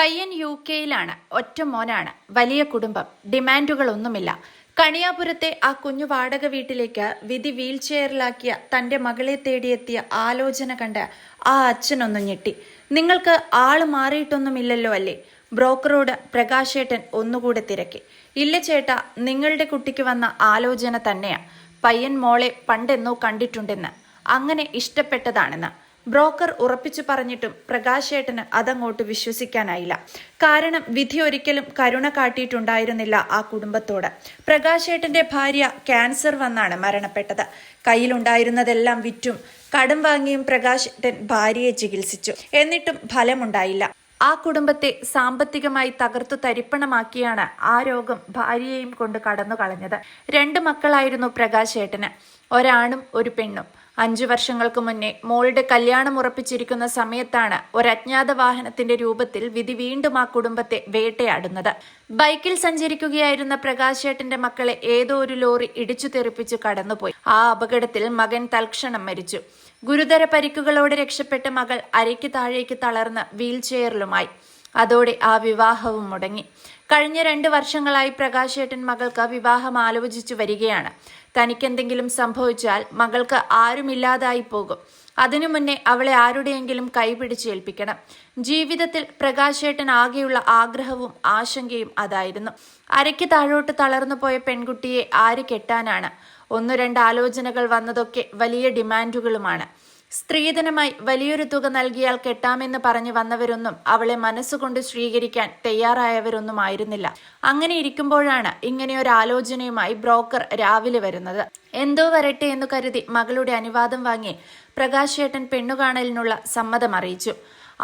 പയ്യൻ യു കെയിലാണ്. ഒറ്റ മോനാണ്. വലിയ കുടുംബം. ഡിമാൻഡുകളൊന്നുമില്ല. കണിയാപുരത്തെ ആ കുഞ്ഞു വാടക വീട്ടിലേക്ക് വിധി വീൽ ചെയറിലാക്കിയ തന്റെ മകളെ തേടിയെത്തിയ ആലോചന കണ്ട് ആ അച്ഛനൊന്നു ഞെട്ടി. നിങ്ങൾക്ക് ആൾ മാറിയിട്ടൊന്നുമില്ലല്ലോ അല്ലേ? ബ്രോക്കറോട് പ്രകാശേട്ടൻ ഒന്നുകൂടെ തിരക്കി. ഇല്ല ചേട്ടാ നിങ്ങളുടെ കുട്ടിക്ക് വന്ന ആലോചന തന്നെയാ. പയ്യൻ മോളെ പണ്ടെന്നോ കണ്ടിട്ടുണ്ടെന്ന്. അങ്ങനെ ഇഷ്ടപ്പെട്ടതാണെന്ന്. ബ്രോക്കർ ഉറപ്പിച്ചു പറഞ്ഞിട്ടും പ്രകാശേട്ടന് അതങ്ങോട്ട് വിശ്വസിക്കാനായില്ല. കാരണം വിധി ഒരിക്കലും കരുണ കാട്ടിയിട്ടുണ്ടായിരുന്നില്ല ആ കുടുംബത്തോട്. പ്രകാശേട്ടന്റെ ഭാര്യ ക്യാൻസർ വന്നാണ് മരണപ്പെട്ടത്. കയ്യിലുണ്ടായിരുന്നതെല്ലാം വിറ്റും കടം വാങ്ങിയും പ്രകാശേട്ടൻ ഭാര്യയെ ചികിത്സിച്ചു. എന്നിട്ടും ഫലമുണ്ടായില്ല. ആ കുടുംബത്തെ സാമ്പത്തികമായി തകർത്തു തരിപ്പണമാക്കിയാണ് ആ രോഗം ഭാര്യയെയും കൊണ്ട് കടന്നു കളഞ്ഞത് രണ്ട് മക്കളായിരുന്നു പ്രകാശേട്ടന്. ഒരാണും ഒരു പെണ്ണും. അഞ്ചു വർഷങ്ങൾക്ക് മുന്നേ മോളുടെ കല്യാണം ഉറപ്പിച്ചിരിക്കുന്ന സമയത്താണ് ഒരു അജ്ഞാത വാഹനത്തിന്റെ രൂപത്തിൽ വിധി വീണ്ടും ആ കുടുംബത്തെ വേട്ടയാടുന്നത്. ബൈക്കിൽ സഞ്ചരിക്കുകയായിരുന്ന പ്രകാശേട്ടന്റെ മക്കളെ ഏതോ ഒരു ലോറി ഇടിച്ചു തെറിപ്പിച്ചു കടന്നുപോയി. ആ അപകടത്തിൽ മകൻ തൽക്ഷണം മരിച്ചു. ഗുരുതര പരിക്കുകളോടെ രക്ഷപ്പെട്ട മകൾ അരയ്ക്ക് താഴേക്ക് തളർന്ന് വീൽ ചെയറിലുമായി അതോടെ ആ വിവാഹവും മുടങ്ങി. കഴിഞ്ഞ രണ്ട് വർഷങ്ങളായി പ്രകാശേട്ടൻ മകൾക്ക് വിവാഹം ആലോചിച്ചു വരികയാണ്. തനിക്കെന്തെങ്കിലും സംഭവിച്ചാൽ മകൾക്ക് ആരുമില്ലാതായി പോകും. അതിനു മുന്നേ അവളെ ആരുടെയെങ്കിലും കൈപിടിച്ചേൽപ്പിക്കണം ജീവിതത്തിൽ പ്രകാശേട്ടൻ ആകെയുള്ള ആഗ്രഹവും ആശങ്കയും അതായിരുന്നു. അരയ്ക്ക് താഴോട്ട് തളർന്നു പോയ പെൺകുട്ടിയെ ആര് കെട്ടാനാണ്? ഒന്നു രണ്ട് ആലോചനകൾ വന്നതൊക്കെ വലിയ ഡിമാൻഡുകളുമാണ്. സ്ത്രീധനമായി വലിയൊരു തുക നൽകിയാൽ കെട്ടാമെന്ന് പറഞ്ഞു വന്നവരൊന്നും അവളെ മനസ്സുകൊണ്ട് സ്വീകരിക്കാൻ തയ്യാറായവരൊന്നും ആയിരുന്നില്ല അങ്ങനെ ഇരിക്കുമ്പോഴാണ് ഇങ്ങനെയൊരു ആലോചനയുമായി ബ്രോക്കർ രാവിലെ വരുന്നത്. എന്തോ വരട്ടെ എന്ന് കരുതി മകളുടെ അനുവാദം വാങ്ങി പ്രകാശേട്ടൻ പെണ്ണുകാണലിനുള്ള സമ്മതം അറിയിച്ചു.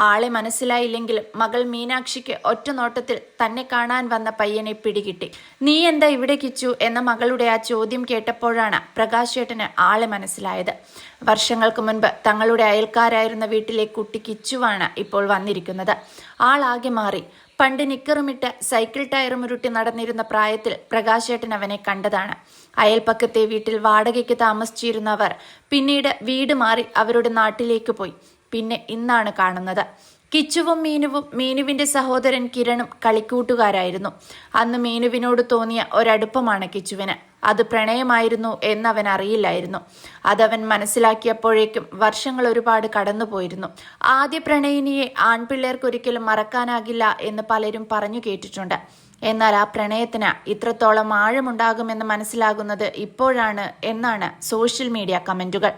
ആളെ മനസ്സിലായില്ലെങ്കിൽ മകൾ മീനാക്ഷിക്ക് ഒറ്റ നോട്ടത്തിൽ തന്നെ കാണാൻ വന്ന പയ്യനെ പിടികിട്ടി. നീ എന്താ ഇവിടെ കിച്ചു? എന്ന മകളുടെ ആ ചോദ്യം കേട്ടപ്പോഴാണ് പ്രകാശ് ചേട്ടന് ആളെ മനസ്സിലായത്. വർഷങ്ങൾക്ക് മുൻപ് തങ്ങളുടെ അയൽക്കാരായിരുന്ന വീട്ടിലെ കുട്ടി കിച്ചുവാണ് ഇപ്പോൾ വന്നിരിക്കുന്നത്. ആളാകെ മാറി. പണ്ട് നിക്കറുമിട്ട് സൈക്കിൾ ടയറും ഉരുട്ടി നടന്നിരുന്ന പ്രായത്തിൽ പ്രകാശേട്ടൻ അവനെ കണ്ടതാണ്. അയൽപ്പക്കത്തെ വീട്ടിൽ വാടകയ്ക്ക് താമസിച്ചിരുന്നവർ പിന്നീട് വീട് മാറി അവരുടെ നാട്ടിലേക്ക് പോയി. പിന്നെ ഇന്നാണ് കാണുന്നത്. കിച്ചുവും മീനുവും മീനുവിന്റെ സഹോദരൻ കിരണും കളിക്കൂട്ടുകാരായിരുന്നു. അന്ന് മീനുവിനോട് തോന്നിയ ഒരടുപ്പമാണ് കിച്ചുവിന്. അത് പ്രണയമായിരുന്നു എന്നവൻ അറിയില്ലായിരുന്നു. അതവൻ മനസ്സിലാക്കിയപ്പോഴേക്കും വർഷങ്ങൾ ഒരുപാട് കടന്നുപോയിരുന്നു. ആദ്യ പ്രണയിനിയെ ആൺപിള്ളേർക്കൊരിക്കലും മറക്കാനാകില്ല എന്ന് പലരും പറഞ്ഞു കേട്ടിട്ടുണ്ട്. എന്നാൽ ആ പ്രണയത്തിന് ഇത്രത്തോളം ആഴമുണ്ടാകുമെന്ന് മനസ്സിലാകുന്നത് ഇപ്പോഴാണ് എന്നാണ് സോഷ്യൽ മീഡിയ കമന്റുകൾ.